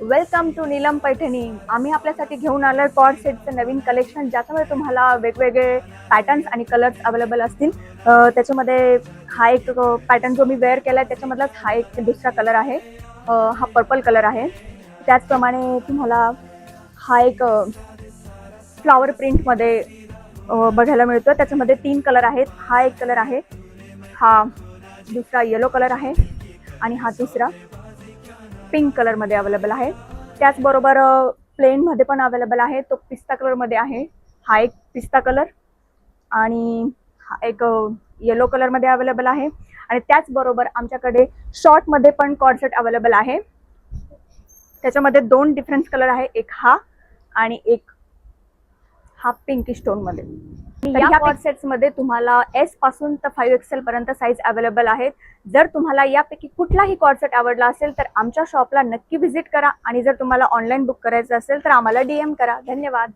Welcome to Neelam Paithani आम्ही आपल्यासाठी घेऊन आलो कॉड सेटचं नवीन कलेक्शन ज्याच्यामध्ये तुम्हाला वेगवेगळे पॅटर्न्स आणि कलर्स अवेलेबल असतील. त्याच्यामध्ये हा एक पॅटर्न जो मी वेअर केला आहे त्याच्यामधलाच हा एक दुसरा कलर आहे. हा पर्पल कलर आहे. त्याचप्रमाणे तुम्हाला हा एक फ्लॉवर प्रिंटमध्ये बघायला मिळतो त्याच्यामध्ये तीन कलर आहेत. हा एक कलर आहे. हा दुसरा येलो कलर आहे. आणि हा तिसरा. पिंक कलरमध्ये अवेलेबल आहे. त्याचबरोबर प्लेनमध्ये पण अवेलेबल आहे. तो पिस्ता कलरमध्ये आहे. हा एक पिस्ता कलर आणि हा एक येलो कलरमध्ये अवेलेबल आहे. आणि त्याचबरोबर आमच्याकडे शॉर्टमध्ये पण कॉर्डसेट अवेलेबल आहे. त्याच्यामध्ये दोन डिफरन्स कलर आहे. एक हा आणि एक हा पिंकी स्टोनमध्ये या कॉर्डमध्ये तुम्हाला एसपासून तर फाईव्ह एक्सेल पर्यंत साईज अवेलेबल आहेत. जर तुम्हाला यापैकी कुठलाही कॉर्डसेट आवडला असेल तर आमच्या शॉपला नक्की व्हिजिट करा. आणि जर तुम्हाला ऑनलाईन बुक करायचं असेल तर आम्हाला डीएम करा. धन्यवाद.